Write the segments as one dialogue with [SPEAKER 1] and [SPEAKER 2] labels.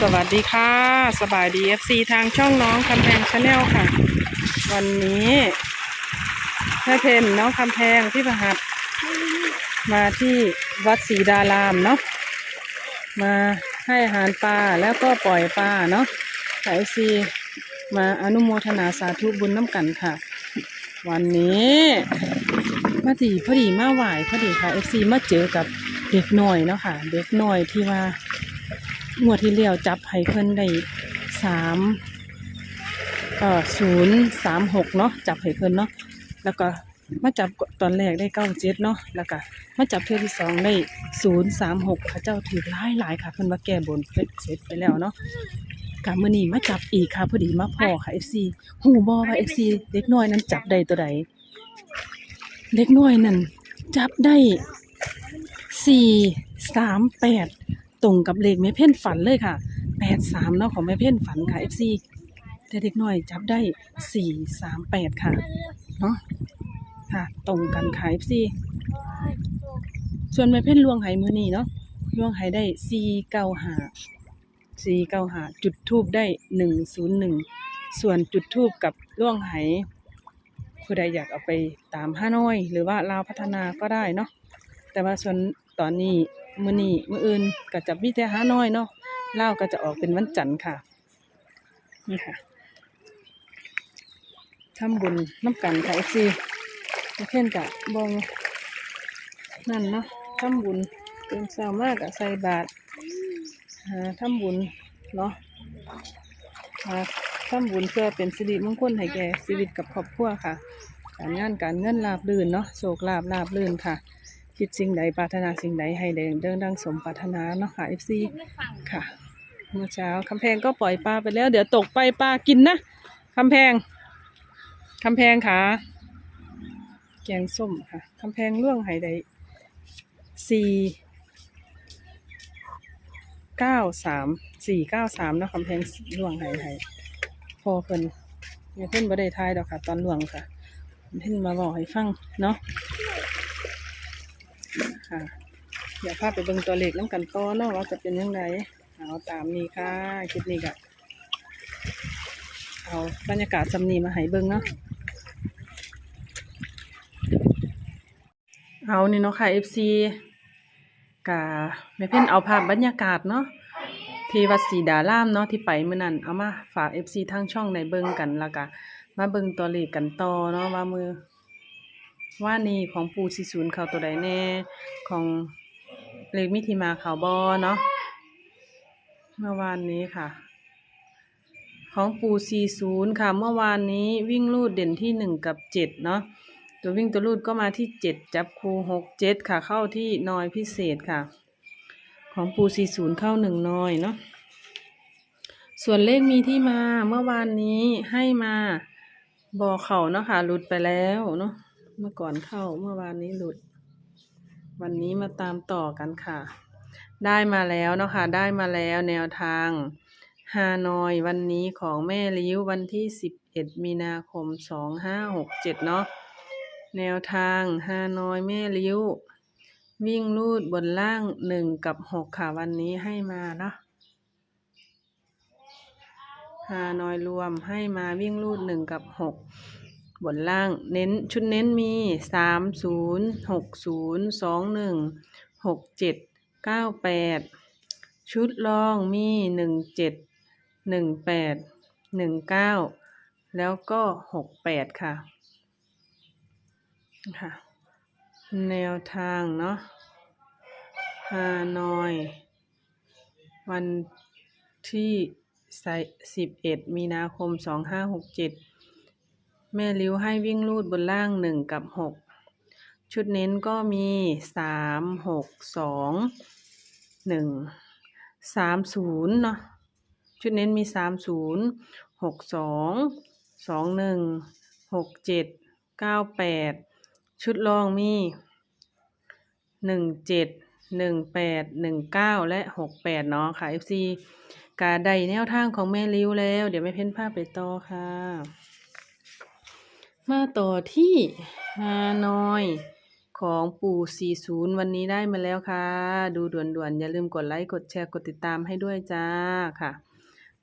[SPEAKER 1] สวัสดีค่ะ สบายดี FC ทางช่องน้องคำแพงชาแนลค่ะ วันนี้แม่เพนน้องคำแพงพี่ประหัดมาที่วัดศรีดารามเนาะมาให้อาหารปลาแล้วก็ปล่อยปลาเนาะค่ะ FC มาอนุโมทนาสาธุบุญน้ำกันค่ะ วันนี้มาดีพอดีมาไหวพอดีค่ะ FC มาเจอกับเด็กหน่อยเนาะค่ะ เด็กหน่อยที่ว่า งวดที่เลี้ยวจับให้เพิ่นได้สามเอ่อศูนย์สามหกเนาะจับให้เพิ่นเนาะแล้วก็มาจับตอนแรกได้เก้าเจ็ดเนาะแล้วก็มาจับเทือที่สองได้ศูนย์สามหกค่ะเจ้าถือหลายหลายค่ะเพิ่นว่าแก้บนเสร็จไปแล้วเนาะกะมื้อนี้มาจับอีกค่ะพอดีมาพ่อค่ะ FC ฮู้บ่ว่า FC เด็กน้อยนั้นจับได้ตัวใดเด็กน้อยนั่นจับได้สี่สามแปด ตรงกับเลขแม่เพ่นฝันเลยค่ะแปดสามเนาะของแม่เพ่นฝันค่ะ FC แต่เด็กน้อยจับได้สี่สามแปดค่ะเนาะค่ะ ตรงกันค่ะ FC ส่วนแม่เพ่นลวงไหมือนี้เนาะลวงไหได้สี่เก้าหาสี่เก้าหาจุดทูบได้หนึ่งศูนย์หนึ่งส่วนจุดทูบกับล่วงไหผู้ใดอยากเอาไปตามห้าน้อย หรือว่าลาวพัฒนาก็ได้เนาะแต่ว่าส่วนตอนนี้ มื้อนี้มื้ออื่นก็จะมีแต่หาน้อยเนาะเล่าก็จะออกเป็นวันจันทร์ค่ะนี่ค่ะทำบุญน้ำกันค่ะเอฟซีเพื่อนกะบองนั่นเนาะทำบุญเป็นสาวมากกะใส่บาตรหาทำบุญเนาะหาทำบุญเพื่อเป็นสิริมงคลให้แก่ชีวิตกับครอบครัวค่ะ การงานการเงินลาบลื่นเนาะโศกลาบลาบลื่นค่ะ คิดสิ่งใดปรารถนาสิ่งใดให้เดินเดินดังสมปรารถนาเนาะค่ะ FC ค่ะ เมื่อเช้าคำแพงก็ปล่อยปลาไปแล้ว เดี๋ยวตกไปปลากินนะคำแพงคำแพงค่ะ แกงส้มค่ะคำแพงล่วงไห้ได้สี่เก้าสามสี่เก้าสามนาะคำแพงล่วงไห้ไห้พอเพิ่นเนี่ยเพิ่นบ่ได้ทายดอกค่ะ ตอนล่วงค่ะ เพิ่นมาบอกให้ฟังเนาะ ค่ะเดี๋ยวพาไปเบิ่งตัวเลขน้ำกันต่อเนาะว่าจะเป็นยังไงเอาตามนี้ค่ะคลิปนี้ก็เอาบรรยากาศสำนีมาให้เบิ่งเนาะเอานี่เนาะค่ะ FC กะแม่เพ่นเอาภาพบรรยากาศเนาะที่วัดศรีดารามเนาะที่ไปเมื่อนั้นเอามาฝาก FC ทั้งช่องในเบิ่งกันแล้วก็มาเบิ่งตัวเลขกันต่อเนาะว่ามือ ว่านี่ของปูซีศูนย์เขาตัวใดแน่ ของเลขมิถิมาเขาบอเนาะเมื่อวานนี้ค่ะ ของปูซีศูนย์ค่ะ เมื่อวานนี้วิ่งลูดเด่นที่หนึ่งกับเจ็ดเนาะตัววิ่งตัวลูดก็มาที่เจ็ดจับคูหกเจ็ดค่ะ เข้าที่นอยพิเศษค่ะ ของปูซีศูนย์เข้าหนึ่งนอยเนาะส่วนเลขมีที่มาเมื่อวานนี้ให้มาบอเข่าเนาะค่ะหลุดไปแล้วเนาะ เมื่อก่อนเข้าเมื่อวานนี้หลุด วันนี้มาตามต่อกันค่ะ ได้มาแล้วเนาะค่ะได้มาแล้วแนวทางฮานอยวันนี้ของแม่ลิ้ววันที่สิบเอ็ดมีนาคมสองห้าหกเจ็ดเนาะแนวทางฮานอยแม่ลิ้ว วิ่งลูดบนล่างหนึ่งกับหกค่ะวันนี้ให้มาเนาะฮานอยรวมให้มาวิ่งลูดหนึ่งกับหก บนล่างเน้นชุดเน้นมีสามศูนย์หกศูนย์สองหนึ่งหกเจ็ดเก้าแปดชุดรองมีหนึ่งเจ็ดหนึ่งแปดหนึ่งเก้าแล้วก็หกแปดค่ะค่ะ แนวทางเนาะฮานอย วันที่สิบเอ็ดมีนาคมสองห้าหกเจ็ด แม่ลิ้วให้วิ่งลูดบนล่างหนึ่งกับหกชุดเน้นก็มีสามหกสองหนึ่งสามศูนย์เนาะชุดเน้นมีสามศูนย์หกสองสองหนึ่งหกเจ็ดเก้าแปดชุดรองมีหนึ่งเจ็ดหนึ่งแปดหนึ่งเก้าและหกแปดเนาะค่ะ FC กาใดแนวทางของแม่ลิ้วแล้ว เดี๋ยวแม่เพ้นภาพไปต่อค่ะ มาต่อที่ฮานอยของปู่40 วันนี้ได้มาแล้วค่ะ ดูด่วนๆ อย่าลืมกดไลค์กดแชร์กดติดตามให้ด้วยจ้าค่ะ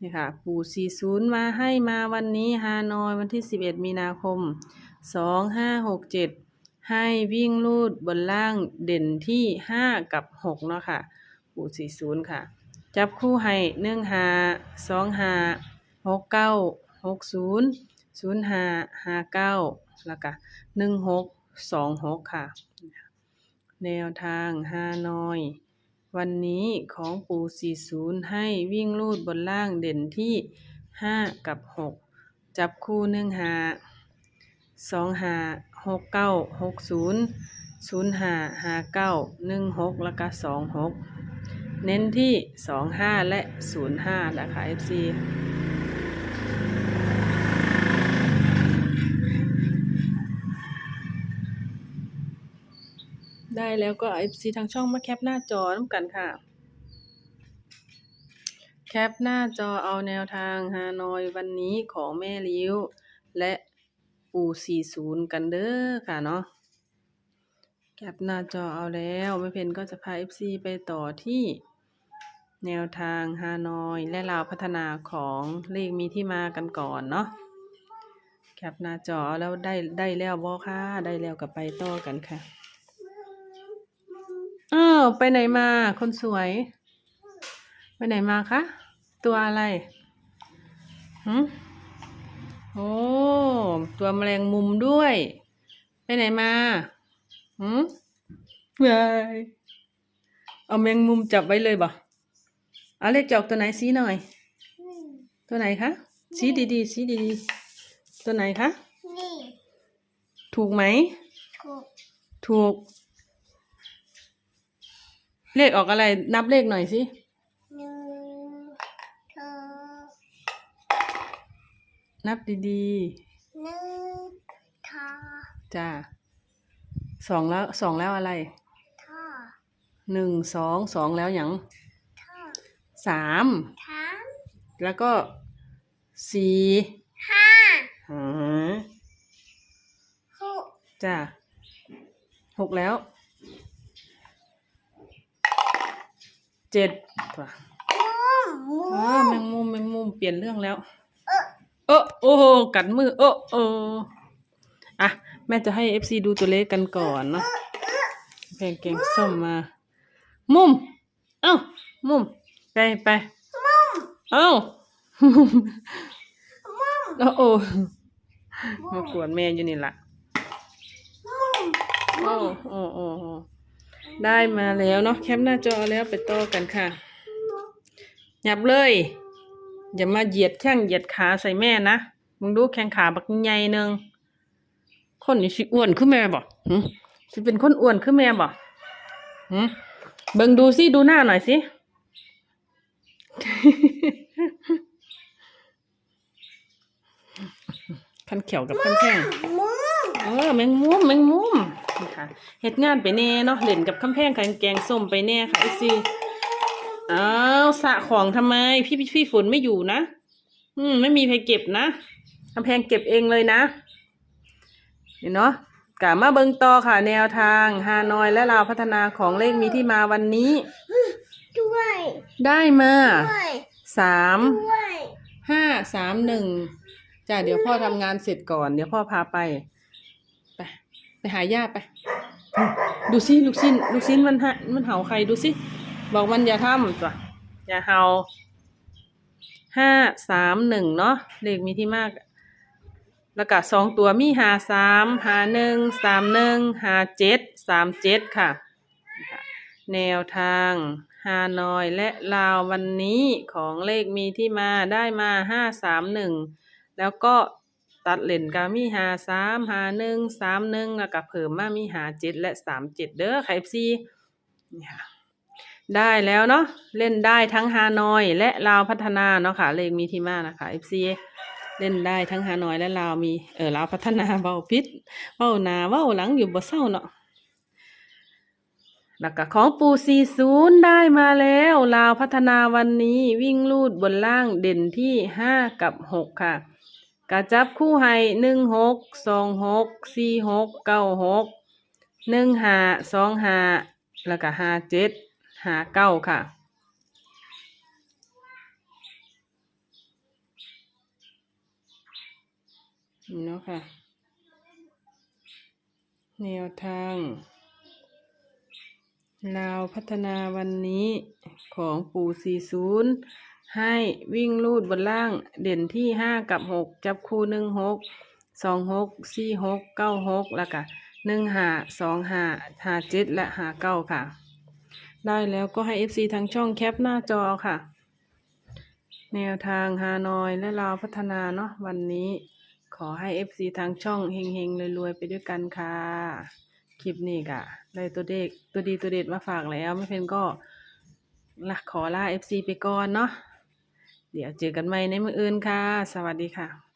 [SPEAKER 1] นี่ค่ะ ปู่40 มาให้มาวันนี้ฮานอยวันที่ 11 มีนาคม 2567 ให้วิ่งลูดบนล่างเด่นที่ 5 กับ 6 เนาะค่ะ ปู่40 ค่ะ จับคู่ให้หนึ่งหาสองหาหกเก้าหก ศูนย์ศูนย์หาห้าเก้าแล้วก็หนึ่งหกสองหกค่ะ แนวทางฮานอย วันนี้ของปู40ให้วิ่งลูดบนล่างเด่นที่5กับ6จับคู่หนึ่งหาสองหาหกเก้าหกศูนย์ศูนย์หาห้าเก้าหนึ่งหกแล้วก็สองหกเน้นที่25และ05นะคะ FC ได้แล้วก็ FC ทางช่องมาแคปหน้าจอน้ำกันค่ะ แคปหน้าจอเอาแนวทางฮานอยวันนี้ของแม่ลิ้ว และปู่40 กันเด้อค่ะเนาะแคปหน้าจอเอาแล้วแม่เพนก็จะพา FC ไปต่อที่แนวทางฮานอยและลาวพัฒนาของเลขมีที่มากันก่อนเนาะแคปหน้าจอแล้วได้ได้แล้วบอค่ะ ได้แล้วกับไปต่อกันค่ะ อ้าวไปไหนมา คนสวย ไปไหนมาคะ ตัวอะไรหืมโอ้ตัวแมลงมุมด้วย ไปไหนมาหืมเว้ยเอาแมงมุมจับไว้เลยบ่เอาเลขจอกตัวไหนชี้หน่อย ตัวไหนคะชี้ดีๆชี้ดีๆตัวไหนคะ
[SPEAKER 2] นี่
[SPEAKER 1] ถูกไหม
[SPEAKER 2] ถูก
[SPEAKER 1] ถูก เลขออกอะไรนับเลขหน่อยสิ
[SPEAKER 2] หนึ่งสอง
[SPEAKER 1] นับดี
[SPEAKER 2] หนึ่งทอ
[SPEAKER 1] ๆจ้าสองแล้วสองแล้วอะไร
[SPEAKER 2] ทอ
[SPEAKER 1] หนึ่งสองสองแล้วหยัง
[SPEAKER 2] ทอ
[SPEAKER 1] สาม
[SPEAKER 2] สาม
[SPEAKER 1] แล้วก็สี่
[SPEAKER 2] ห้า
[SPEAKER 1] หือ
[SPEAKER 2] หก
[SPEAKER 1] จ้าหกแล้ว เจ็ดว่ะ
[SPEAKER 2] มุมมุ
[SPEAKER 1] อ๋อ
[SPEAKER 2] ม
[SPEAKER 1] แมงมุมแมงมุมเปลี่ยนเรื่องแล้ว
[SPEAKER 2] เออ
[SPEAKER 1] เออโอ้โหกัดมือ เออเอออะ แม่จะให้เอฟซีดูตัวเลขกันก่อนเนาะแพงเกงส้มมา มุม เอ้า มุม ไปไปเอ้าโอ้โอ้มากวนแม่อยู่นี่ล่ะโอ้โอ้โอ้โอ้ ได้มาแล้วเนาะแคปหน้าจอแล้วไปต่อกันค่ะ หยับเลย อย่ามาเหยียดแข้งเหยียดขาใส่แม่นะมึงดูแข้งขาบักใหญ่หนึ่งคนนี่สิอ้วนคือแม่บ่หึสิเป็นคนอ้วนคือแม่บ่หึเบิ่งดูสิดูหน้าหน่อยสิคันเขียวกับคันแข้งเออแมงมุมแมงมุม นี่ค่ะเฮ็ดงานไปแน่เนาะเล่นกับคำแพงกับแกงส้มไปแน่ค่ะไอซีอ้าวสระของทำไมพี่พี่พี่ฝนไม่อยู่นะอืมไม่มีใครเก็บนะคำแพงเก็บเองเลยนะเห็นเนาะกะมาเบิงต่อค่ะ แนวทางฮานอยและลาวพัฒนาของเลขมีที่มาวันนี้
[SPEAKER 2] ด้วย
[SPEAKER 1] ได้มา
[SPEAKER 2] ด้วย
[SPEAKER 1] สาม
[SPEAKER 2] ด้วย
[SPEAKER 1] ห้าสามหนึ่งจ้ะเดี๋ยวพ่อทำงานเสร็จก่อน เดี๋ยวพ่อพาไปไป ไปหาย่าไป ดูสิลูกชิ้น ลูกชิ้นมันฮะมันเห่าใครดูสิบอกมันอย่าทำจ้ะอย่าเห่าห้าสามหนึ่งเนาะเลขมีที่มาก แล้วก็สองตัวมีหาสามหาหนึ่งสามหนึ่งหาเจ็ดสามเจ็ดค่ะ แนวทางฮานอยและลาววันนี้ของเลขมีที่มาได้มาห้าสามหนึ่งแล้วก็ ตัดเหล่นกามีหาสามหาหนึ่งสามหนึ่งแล้วก็เพิ่มมามีหาเจ็ดและสามเจ็ดเด้อค่ะ FC นี่ค่ะได้แล้วเนาะเล่นได้ทั้งฮานอยและลาวพัฒนาเนาะค่ะเลขมีที่มานะคะ FC เล่นได้ทั้งฮานอยและลาวมีเออลาวพัฒนาเบาพิษเบาหนาเบาหลังอยู่บ่เศร้าเนาะแล้วก็ของปูซีศูนย์ได้มาแล้วลาวพัฒนาวันนี้วิ่งลูดบนล่างเด่นที่ห้ากับหกค่ะ กระจับคู่ให้หนึ่งหกสองหกสี่หกเก้าหกหนึ่งหาสองหาแล้วก็หาเจ็ดหาเก้าค่ะนี่เนาะค่ะ แนวทางลาวพัฒนาวันนี้ของปู่40 ให้วิ่งลูดบนล่างเด่นที่5กับ6จับคู่1 6 2 6 4 6 9 6แล้วก็1 5 2 5 5 7และ5 9ค่ะ ได้แล้วก็ให้ FC ทางช่องแคปหน้าจอค่ะ แนวทางฮานอยและลาวพัฒนาเนาะวันนี้ขอให้ FC ทางช่องเฮงๆรวยๆไปด้วยกันค่ะ คลิปนี้ก็ได้ตัวเด็กตัวดีตัวเด็ดมาฝากแล้วไม่เพนก็ลขอลา FC ไปก่อนเนาะ เดี๋ยวเจอกันใหม่ในมืออื่นค่ะ สวัสดีค่ะ